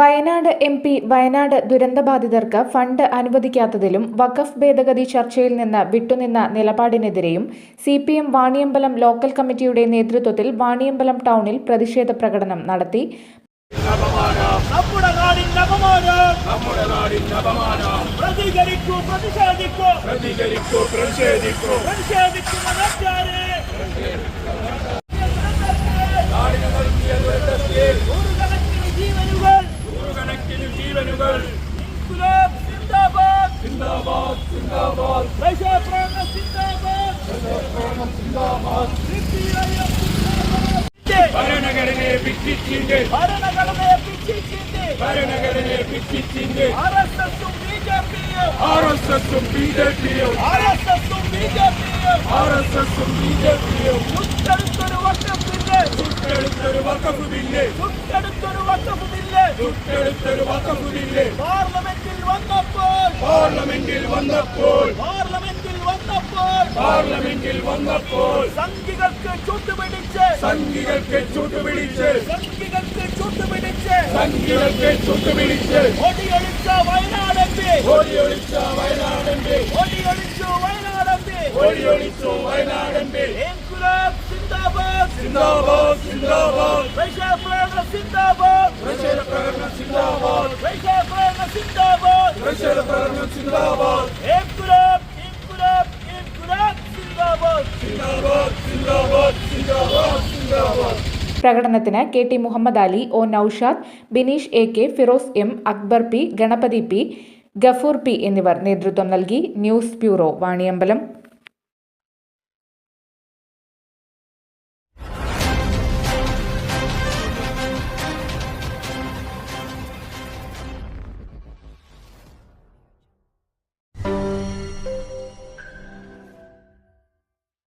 Wayanad M P Wayanad ദുരന്തബാധിതർക്ക് fund അനുവദിക്കാത്തതിലും വഖഫ് ഭേദഗതി ചർച്ചയിൽ നിന്ന് വിട്ടുനിന്ന നിലപാടിനെതിരെയും C P M Vaniyambalam local കമ്മിറ്റിയുടെ നേതൃത്വത്തിൽ വാണിയമ്പലം ടൗണിൽ പ്രതിഷേധ പ്രകടനം നടത്തി. പ്രതികരിക്കൂ പ്രതിഷേധിക്കൂ പ്രതിഷേധിക്കൂ. Zindabad, Zindabad. Raja Prana Zindabad. Raja Prana Zindabad. ಸಿದ್ಧಿಯಯ್ಯ Zindabad. ಭರಣಗಳನೆ ಬಿಚ್ಚಿಚ್ಚಿಂದೆ ಭರಣಗಳನೆ ಬಿಚ್ಚಿಚ್ಚಿಂದೆ ಭರಣಗಳನೆ ಬಿಚ್ಚಿಚ್ಚಿಂದೆ ಆರ್ಎಸ್ಎಸ್ ಬಿಜೆಪಿಯು ಆರ್ಎಸ್ಎಸ್ ಬಿಜೆಪಿಯು ಆರ್ಎಸ್ ಬಿಜೆಪಿಯು ಆರ್ಎಸ್ ಬಿಜೆಪಿಯು ಸುತ್ತೆಳುತ್ತರು ವಕಫಿಲ್ಲೆ ಸುತ್ತೆಳುತ್ತರು ವಕಫಿಲ್ಲೆ ಸುತ್ತೆಳುತ್ತರು ವಕಫಿಲ್ಲೆ ಸುತ್ತೆಳುತ್ತರು ವಕಫಿಲ್ಲೆ ಭಾರತ പാർലമെന്റിൽ വന്നപ്പോൾ പാർലമെന്റിൽ വന്നപ്പോൾ പാർലമെന്റിൽ വന്നപ്പോൾ സംഘികൾക്ക് ചൂട്ടുപിടിച്ച് സംഘികൾക്ക് ചൂട്ടുപിടിച്ച് സംഘികൾക്ക് ചൂട്ടുപിടിച്ച് സംഘികൾക്ക് ചൂട്ടുപിടിച്ച് ഓടിയൊളിച്ച വയനാടന്റെ ഓടിയൊളിച്ച വയനാടന്റെ ഓടിയൊളിച്ചു വയനാടന്റെ ഓടിയൊളിച്ചു വയനാടന്റെ സിന്ദാബാദ്. സിന്ദാബാദ് സിന്ദാബാദ് പ്രജാപ്രകടന സിന്ദാബാദ് പ്രജാപ്രകടന സിന്ദാബാദ് പ്രജാപ്രകടന സിന്ദാബാദ് സിന്ദാബാദ്. ഇൻകുലാബ് ഇൻകുലാബ് ഇൻകുലാബ് സിന്ദാബാദ്. സിന്ദാബാദ് സിന്ദാബാദ് സിന്ദാബാദ് സിന്ദാബാദ്. പ്രകടനത്തിന് K T Muhammad Ali O Noushad Bineesh A K Firoz M Akbar P Ganapathi P Gafoor P എന്നിവർ നേതൃത്വം നൽകി ന്യൂസ് ബ്യൂറോ വാണിയമ്പലം.